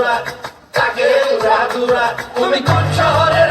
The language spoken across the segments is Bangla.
দুরা লাগে উড়া দুরা তুমি কোন শহরের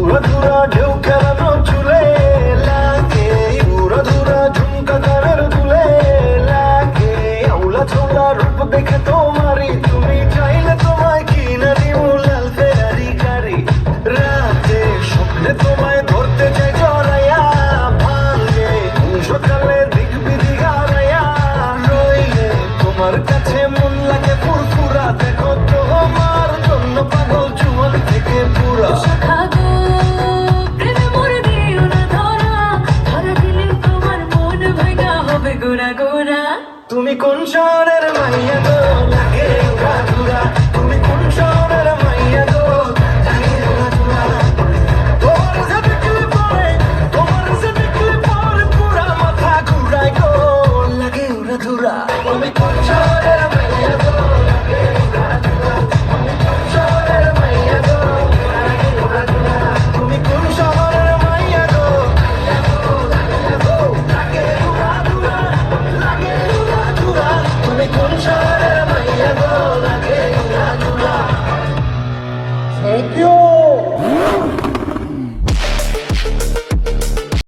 ধুরা চুলে পুরা ধুরা ঝুমকা রূপ দেখে তোমারই, তুমি চাইলে তোমায় কিনা দিও লাল রাতে স্বপ্নে তোমায় ধরতে চাই জড়াইয়া ভাঙে সকালে দিক বিধি হারাইয়া রইলে। তোমার কাছে মন লাগে ফুরফুরা, দেখো তোমার জন্য পাগল জুয়ান থাকো গোরা গোড়া তুমি কোন শহরের মাইয়া?